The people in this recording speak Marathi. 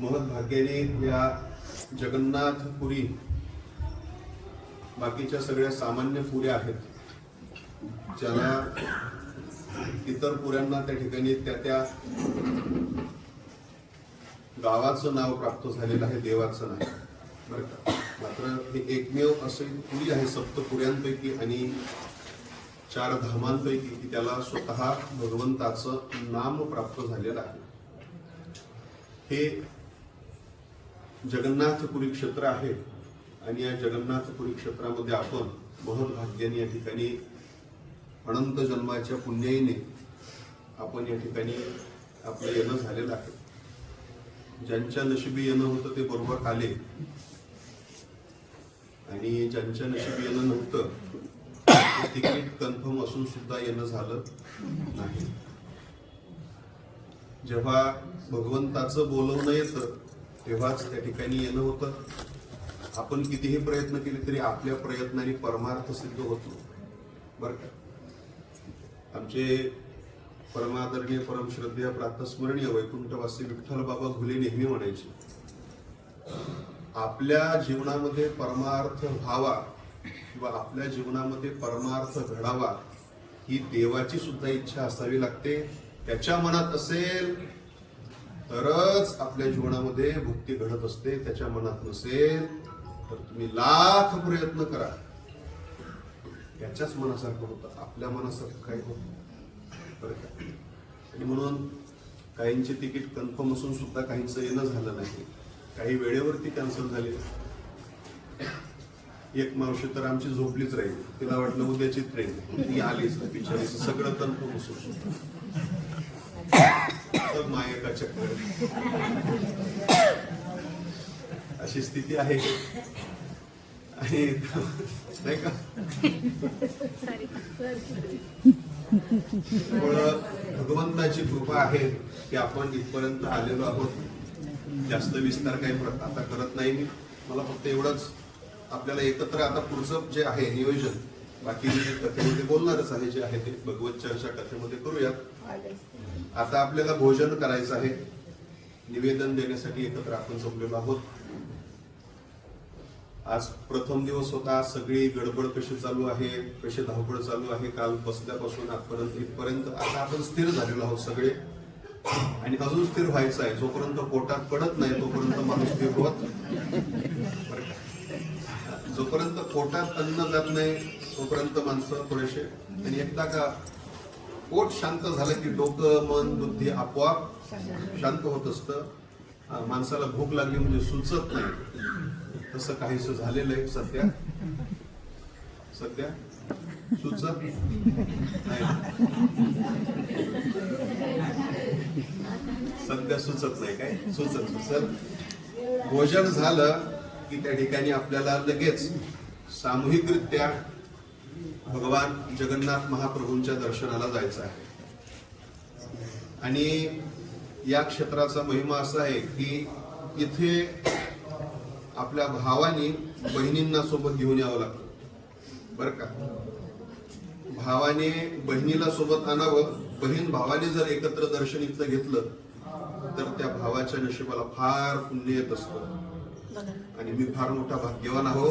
महत् भाग्याने या जगन्नाथपुरी बाकीच्या सगळ्या सामान्य पुऱ्या आहेत. ज्याला इतर पुऱ्यांना त्या ठिकाणी त्या त्या गावाचं नाव प्राप्त झालेलं आहे देवाचं नाव बरं का? मात्र हे एकमेव असे पुरी आहे सप्तपुऱ्यांपैकी आणि चार धामांपैकी की त्याला स्वतः भगवंताचं नाम प्राप्त झालेलं आहे. हे जगन्नाथपुरी क्षेत्र आहे. आणि या जगन्नाथपुरी क्षेत्रामध्ये आपण महत् भाग्याने या ठिकाणी अनंत जन्माच्या पुण्याईने आपण या ठिकाणी आपलं येणं झालेलं आहे. ज्यांच्या नशिबी येणं होतं ते बरोबर आले. आणि ज्यांच्या नशिबी येणं नव्हतं तिकीट कन्फर्म असून सुद्धा येणं झालं नाही. जेव्हा भगवंताचं बोलवणं येतं तेव्हाच त्या ठिकाणी येणं होतं. आपण कितीही प्रयत्न केले तरी आपल्या प्रयत्नाने परमार्थ सिद्ध होतो. बरं का? आमचे परमादरणीय परमश्रद्धेय प्रातस्मरणीय वैकुंठवासी विठ्ठल बाबा घुले नेहमी म्हणायचे आपल्या जीवनामध्ये परमार्थ व्हावा किंवा आपल्या जीवनामध्ये परमार्थ घडावा ही देवाची सुद्धा इच्छा असावी लागते. त्याच्या मनात असेल तरच आपल्या जीवनामध्ये भुक्ती घडत असते त्याच्या मनात नसेल तर तुम्ही लाख प्रयत्न करा. याच्याच मनासारखं होतं आपल्या मनासारखं काय होत आणि म्हणून काहींचे तिकीट कन्फर्म असून सुद्धा काहींचं येणं झालं नाही. काही वेळेवरती कॅन्सल झाले एक मावशी तर आमची झोपलीच राहील. तिला वाटलं उद्याची ट्रेन ती आलीच बिचारीचं सगळं कन्फर्म असून सुद्धा. चक्कर अशी स्थिती आहे. आणि नाही का? भगवंताची कृपा आहे की आपण इथपर्यंत आलेलो आहोत. जास्त विस्तार काही आता करत नाही मी. मला फक्त एवढंच. आपल्याला एकत्र आता पुढचं जे आहे नियोजन बाकी कथेमध्ये बोलणारच आहे जे आहे ते भगवत चर्चा कथेमध्ये करूयात. आता आपल्याला भोजन करायचं आहे. निवेदन देण्यासाठी एकत्र आपण जमलेलो आहोत. आज प्रथम दिवस होता सगळी गडबड कशी चालू आहे कशी धावपळ चालू आहे काल बसल्यापासून आजपर्यंत इथपर्यंत आता आपण स्थिर झालेलो आहोत सगळे. आणि अजून स्थिर व्हायचं आहे. जोपर्यंत पोटात पडत नाही तोपर्यंत माणूस स्थिर होत जोपर्यंत पोटात अन्न जात नाही तोपर्यंत माणसं थोडेसे आणि एकदा का पोट शांत झालं की डोकं मन बुद्धी आपोआप शांत होत असतं. माणसाला भूक लागली म्हणजे सुचत नाही. तसं काहीस झालेलं आहे सध्या. सध्या? सुचत? नाही. सध्या सुचत नाही काय? सुचत सुचत भोजन झालं की त्या ठिकाणी आपल्याला लगेच सामूहिकरित्या भगवान जगन्नाथ महाप्रभूंच्या दर्शनाला जायचं आहे. आणि या क्षेत्राचा महिमा असा आहे की इथे आपल्या भावाने बहिणींना सोबत घेऊन यावं लागतं. बर का? भावाने बहिणीला सोबत आणावं बहीण भावाने जर एकत्र दर्शन इथलं घेतलं तर त्या भावाच्या नशिबाला फार पुण्य येत असतं. आणि मी फार मोठा भाग्यवान आहो.